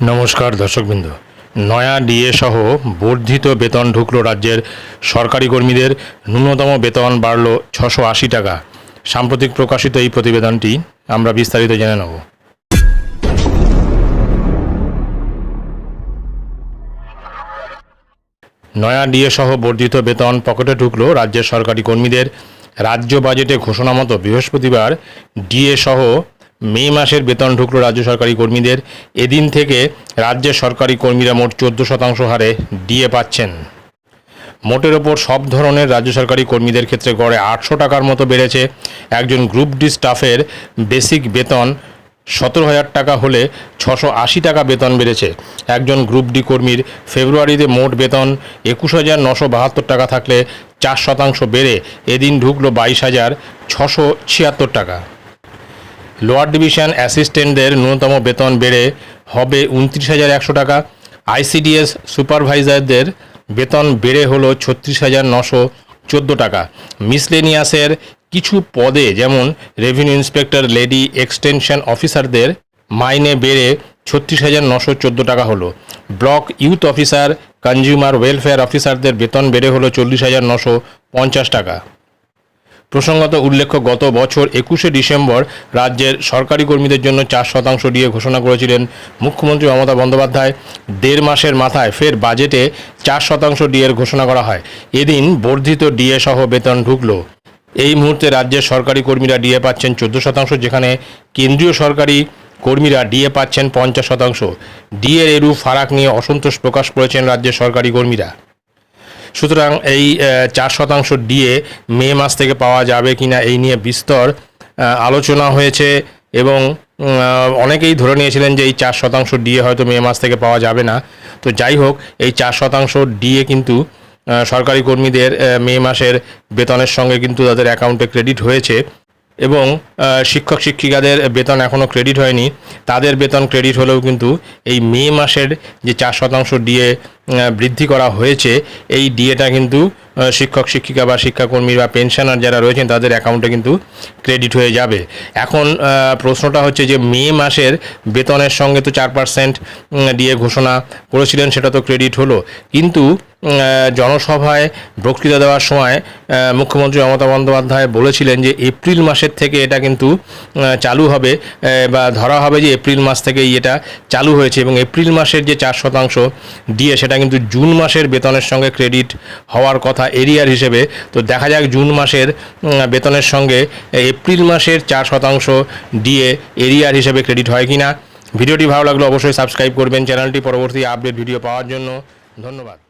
নমস্কার দর্শকবৃন্দ। নয়া ডিএ সহ বর্ধিত বেতন ঢুকলো রাজ্যের সরকারি কর্মীদের। ন্যূনতম বেতন বাড়ল ছশো আশি টাকা। সাম্প্রতিক প্রকাশিত এই প্রতিবেদনটি আমরা বিস্তারিত জেনে নেব। নয়া ডিএ সহ বর্ধিত বেতন পকেটে ঢুকলো রাজ্যের সরকারি কর্মীদের। রাজ্য বাজেটে ঘোষণা মতো বৃহস্পতিবার ডিএ সহ মে মাসের বেতন ঢুকলো রাজ্য সরকারি কর্মীদের। এদিন থেকে রাজ্যের সরকারি কর্মীরা মোট চোদ্দ শতাংশ হারে ডিএ পাচ্ছেন। মোটের ওপর সব ধরনের রাজ্য সরকারি কর্মীদের ক্ষেত্রে গড়ে আটশো টাকার মতো বেড়েছে। একজন গ্রুপ ডি স্টাফের বেসিক বেতন সতেরো হাজার টাকা হলে ছশো আশি টাকা বেতন বেড়েছে। একজন গ্রুপ ডি কর্মীর ফেব্রুয়ারিতে মোট বেতন একুশ হাজার নশো বাহাত্তর টাকা থাকলে চার শতাংশ বেড়ে। এদিন ঢুকলো বাইশ হাজার ছশো ছিয়াত্তর টাকা। লোয়ার ডিভিশন অ্যাসিস্ট্যান্টদের ন্যূনতম বেতন বেড়ে হবে উনত্রিশ হাজার একশো টাকা। আইসিডিএস সুপারভাইজারদের বেতন বেড়ে হলো ছত্রিশ হাজার নশো চোদ্দ টাকা। মিসলেনিয়াসের কিছু পদে যেমন রেভিনিউ ইন্সপেক্টর, লেডি এক্সটেনশন অফিসারদের মাইনে বেড়ে ছত্রিশ হাজার নশো চোদ্দ টাকা হলো। Block youth officer, consumer welfare অফিসারদের বেতন বেড়ে হলো চল্লিশ হাজার নশো পঞ্চাশ টাকা। প্রসঙ্গত উল্লেখ্য, গত বছর একুশে ডিসেম্বর রাজ্যের সরকারি কর্মীদের জন্য চার শতাংশ ডিএ ঘোষণা করেছিলেন মুখ্যমন্ত্রী মমতা বন্দ্যোপাধ্যায়। দেড় মাসের মাথায় ফের বাজেটে চার শতাংশ ডিএর ঘোষণা করা হয়। এদিন বর্ধিত ডিএ সহ বেতন ঢুকল। এই মুহূর্তে রাজ্যের সরকারি কর্মীরা ডিএ পাচ্ছেন চোদ্দ শতাংশ, যেখানে কেন্দ্রীয় সরকারি কর্মীরা ডিএ পাচ্ছেন পঞ্চাশ শতাংশ। ডিএর এরূপ ফারাক নিয়ে অসন্তোষ প্রকাশ করেছেন রাজ্যের সরকারি কর্মীরা। সুতরাং এই চার শতাংশ ডিএ মে মাস থেকে পাওয়া যাবে কিনা এই নিয়ে বিস্তর আলোচনা হয়েছে এবং অনেকেই ধরে নিয়েছিলেন যে এই চার শতাংশ ডিএ হয়তো মে মাস থেকে পাওয়া যাবে না। তো যাই হোক, এই চার শতাংশ ডিএ কিন্তু সরকারি কর্মীদের মে মাসের বেতনের সঙ্গে কিন্তু তাদের অ্যাকাউন্টে ক্রেডিট হয়েছে। এবং শিক্ষক শিক্ষিকাদের বেতন এখনও ক্রেডিট হয়নি। তাদের বেতন ক্রেডিট হলেও কিন্তু এই মে মাসের যে চার শতাংশ ডিএ বৃদ্ধি করা হয়েছে, এই ডিএটা কিন্তু শিক্ষক শিক্ষিকা বা শিক্ষাকর্মী বা পেনশনার যারা রয়েছেন, তাদের অ্যাকাউন্টে কিন্তু ক্রেডিট হয়ে যাবে। এখন প্রশ্নটা হচ্ছে যে মে মাসের বেতনের সঙ্গে তো চার পার্সেন্ট ডিএ ঘোষণা করেছিলেন, সেটা তো ক্রেডিট হলো। কিন্তু জনসভায় বক্তৃতা দেওয়ার সময় মুখ্যমন্ত্রী মমতা বন্দ্যোপাধ্যায় বলেছিলেন যে এপ্রিল মাসের থেকে এটা কিন্তু চালু হবে বা ধরা হবে যে এপ্রিল মাস থেকেই এটা চালু হয়েছে এবং এপ্রিল মাসের যে চার শতাংশ দিয়ে সেটা কিন্তু জুন মাসের বেতনের সঙ্গে ক্রেডিট হওয়ার কথা এরিয়ার হিসেবে। তো দেখা যাক জুন মাসের বেতনের সঙ্গে এপ্রিল মাসের চার শতাংশ দিয়ে এরিয়ার হিসেবে ক্রেডিট হয় কিনা। ভিডিওটি ভালো লাগলে অবশ্যই সাবস্ক্রাইব করবেন, চ্যানেলটি পরবর্তী আপডেট ভিডিও পাওয়ার জন্য। ধন্যবাদ।